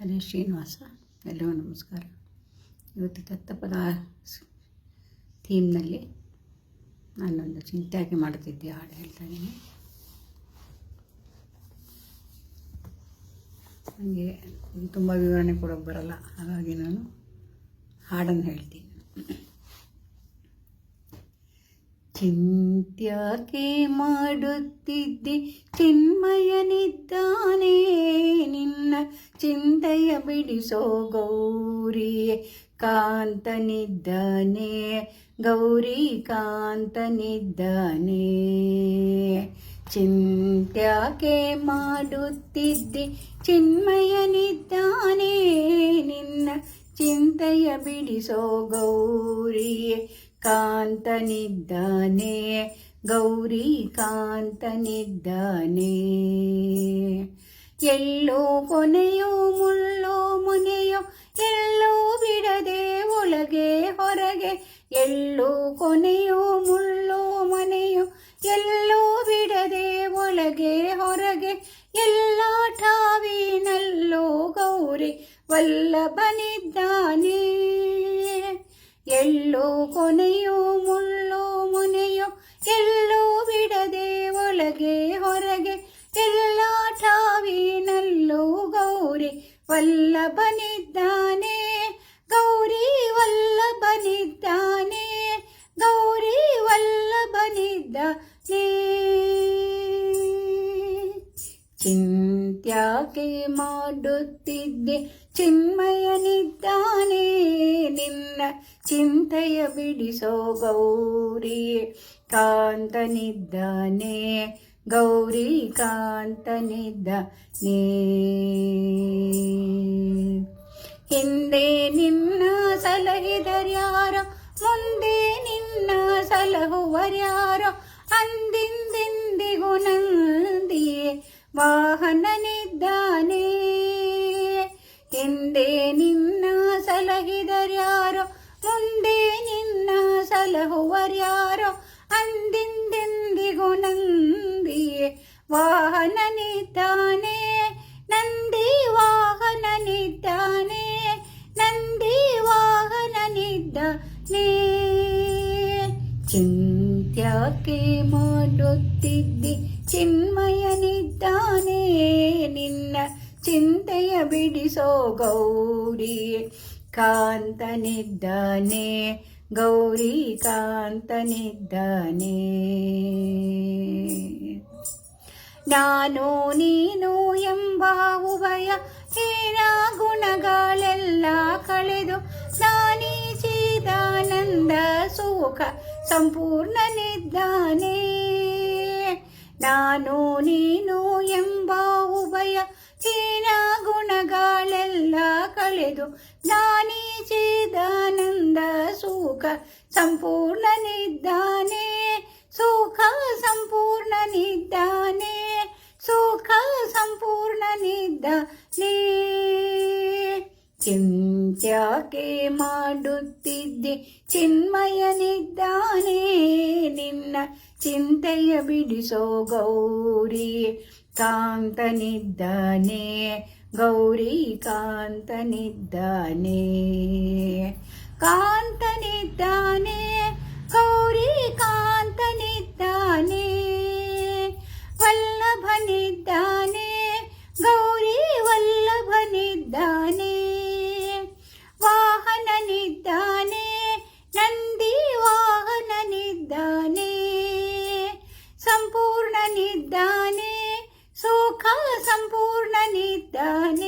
ಹರೇ ಶ್ರೀನಿವಾಸ ಎಲ್ಲೋ ನಮಸ್ಕಾರ. ಇವತ್ತು ದತ್ತಪದ ಥೀಮ್ನಲ್ಲಿ ನಾನೊಂದು ಚಿಂತೆಯಾಗಿ ಮಾಡುತ್ತಿದ್ದೆ, ಹಾಡು ಹೇಳ್ತಾ ಇದ್ದೀನಿ. ನನಗೆ ತುಂಬ ವಿವರಣೆ ಕೊಡೋಕ್ಕೆ ಬರಲ್ಲ, ಹಾಗಾಗಿ ನಾನು ಹಾಡನ್ನು ಹೇಳ್ತೀನಿ. ಚಿಂತ್ಯಾಕೆ ಮಾಡುತ್ತಿದ್ದೆ ಚಿನ್ಮಯನಿದ್ದಾನೆ. ನಿನ್ನ ಚಿಂತೆಯ ಬಿಡಿಸೋ ಗೌರಿಯೇ ಕಾಂತನಿದ್ದಾನೆ. ಗೌರಿ ಕಾಂತನಿದ್ದಾನೆ. ಚಿಂತ್ಯಾಕೆ ಮಾಡುತ್ತಿದ್ದೆ ಚಿನ್ಮಯನಿದ್ದಾನೆ. ನಿನ್ನ ಚಿಂತೆಯ ಬಿಡಿಸೋ ಗೌರಿಯೇ ಕಾಂತನಿದ್ದಾನೆ, ಗೌರಿ ಕಾಂತನಿದ್ದಾನೆ. ಎಲ್ಲೋ ಕೊನೆಯೋ ಮುಳ್ಳೋ ಮುನೆಯೋ, ಎಲ್ಲೋ ಬಿಡದೆ ಒಳಗೆ ಹೊರಗೆ, ಎಲ್ಲೋ ಕೊನೆಯೋ ಮುಳ್ಳೋ ಮನೆಯೋ, ಎಲ್ಲೋ ಬಿಡದೆ ಒಳಗೆ ಹೊರಗೆ, ಎಲ್ಲ ಠಾವಿನಲ್ಲೋ ಗೌರಿ ವಲ್ಲಭನಿದ್ದಾನೆ. ಎಲ್ಲೋ ಕೊನೆಯೋ, ಮುಳ್ಳೋ ಮುನೆಯೋ, ಎಲ್ಲೋ ಬಿಡದೆ ಒಳಗೆ, ಹೊರಗೆ, ಎಲ್ಲ ಠಾವಿನಲ್ಲೋ ಗೌರಿ ವಲ್ಲಭನಿದ್ದಾನೆ. ಗೌರಿ ವಲ್ಲಭನಿದ್ದಾನೆ ಗೌರಿ ವಲ್ಲಭನಿದ್ದಾನೆ. ಚಿಂತ್ಯಾಕೆ ಮಾಡುತ್ತಿದ್ದೆ? ಚಿನ್ಮಯನಿದ್ದಾನೆ. ಚಿಂತೆಯ ಬಿಡಿಸೋ ಗೌರಿ ಕಾಂತನಿದ್ದಾನೆ ಗೌರಿ ಕಾಂತನಿದ್ದಾನೆ ಹಿಂದೆ ನಿನ್ನ ಸಲಹಿದರ್ಯಾರೋ ಮುಂದೆ ನಿನ್ನ ಸಲಹುವರ್ಯಾರೋ ಅಂದಿಂದಿಂದಿಗೂ ನಂದಿಯೇ ವಾಹನನಿದ್ದಾನೆ ವಾಹನನಿದ್ದಾನೆ, ನಂದಿ ವಾಹನನಿದ್ದಾನೆ ನಂದಿ ವಾಹನನಿದ್ದಾನೆ. ಚಿಂತ್ಯಕ್ಕೆ ಮಾಡುತ್ತಿದ್ದಿ ಚಿನ್ಮಯನಿದ್ದಾನೆ, ನಿನ್ನ ಚಿಂತೆಯ ಬಿಡಿಸೋ ಗೌರಿ ಕಾಂತನಿದ್ದಾನೆ ಗೌರಿ ಕಾಂತನಿದ್ದಾನೆ. ನಾನು ನೀನು ಎಂಬ ಉಭಯ ಹೀನ ಗುಣಗಳೆಲ್ಲ ಕಳೆದು ನಾನೀಚಿದಾನಂದ ಸುಖ ಸಂಪೂರ್ಣನಿದ್ದಾನೆ ನಾನು ನೀನು ಎಂಬ ಉಭಯ ಹೀನ ಗುಣಗಳೆಲ್ಲ ಕಳೆದು ನಾನೀಚಿದಾನಂದ ಸುಖ ಸಂಪೂರ್ಣನಿದ್ದಾನೆ ಸುಖ ಸಂಪೂರ್ಣನಿದ್ದಾನೆ ಸುಖ ಸಂಪೂರ್ಣನಿದ್ದಾನೆ ಚಿಂತ್ಯಾಕೆ ಮಾಡುತ್ತಿದ್ದೆ ಚಿನ್ಮಯನಿದ್ದಾನೆ. ನಿನ್ನ ಚಿಂತೆಯ ಬಿಡಿಸೋ ಗೌರಿ ಕಾಂತನಿದ್ದಾನೆ. ಗೌರಿ ಕಾಂತನಿದ್ದಾನೆ. ಕಾಂತನಿದ್ದಾನೆ. ಸಂಪೂರ್ಣನಿದ್ದಾನೆ